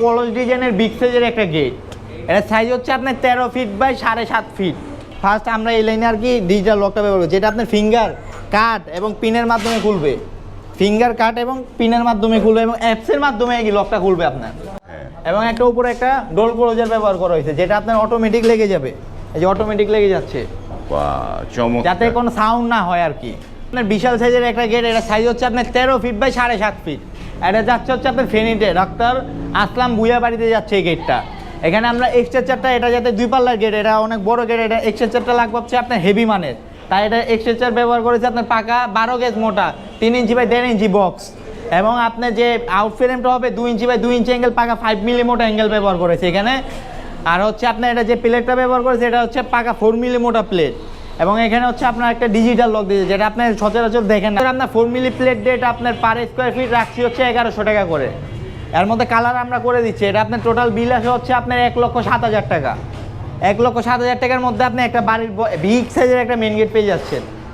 কলস ডিজাইনের বিগ সাইজের একটা গেট এটা সাইজ হচ্ছে আপনার তেরো ফিট বাই সাড়ে সাত ফিট ফার্স্ট আমরা এই লাইনে আর কি ডিজিটাল লকটা ব্যবহার করি যেটা আপনার ফিঙ্গার কাট এবং পিনের মাধ্যমে খুলবে। ফিঙ্গার কাট এবং পিনের মাধ্যমে খুলবে এবং অ্যাপসের মাধ্যমে এই লকটা খুলবে আপনার। এবং একটা উপরে একটা ডোল ক্লোজার ব্যবহার করা হয়েছে যেটা আপনার অটোমেটিক লেগে যাবে। এই যে অটোমেটিক লেগে যাচ্ছে। যাতে কোনো সাউন্ড না হয় আর কি। আপনার বিশাল সাইজের একটা গেট এটা সাইজ হচ্ছে আপনার তেরো ফিট বাই সাড়ে সাত ফিট এটা যাচ্ছে হচ্ছে আপনার ফেনিটে ডাক্তার আসলাম বুয়া বাড়িতে যাচ্ছে এই গেটটা এখানে আমরা এক্সটেচারটা এটা যাতে দুই পাল্লার গেট এটা অনেক বড় গেট এটা এক্সটেচারটা লাগবে হচ্ছে আপনার হেভি মানের। তাই এটা এক্সটেচার ব্যবহার করেছে আপনার পাকা বারো গেজ মোটা, তিন ইঞ্চি বাই দেড় ইঞ্চি বক্স এবং আপনার যে আউট ফ্রেমটা হবে দুই ইঞ্চি বাই দুই ইঞ্চি অ্যাঙ্গেল পাকা ফাইভ মিলি মোটা অ্যাঙ্গেল ব্যবহার করেছে এখানে। আর হচ্ছে আপনার এটা যে প্লেটটা ব্যবহার করেছে, এটা হচ্ছে পাকা ফোর মিলি মোটা প্লেট এবং এখানে হচ্ছে আপনার একটা ডিজিটাল লক দিয়েছে, যেটা আপনার সচরাচর দেখেন না। আপনার ফোর মিলি প্লেট ডেট আপনার পার স্কোয়ার ফিট রাখছি হচ্ছে এগারোশো টাকা করে। এর মধ্যে কালার আমরা করে দিচ্ছি, এটা আপনার টোটাল বিল আসে হচ্ছে আপনার এক লক্ষ সাত হাজার টাকা। এক লক্ষ সাত হাজার টাকার মধ্যে আপনি একটা বাড়ির বিগ সাইজের একটা মেন গেট পেয়ে যাচ্ছেন।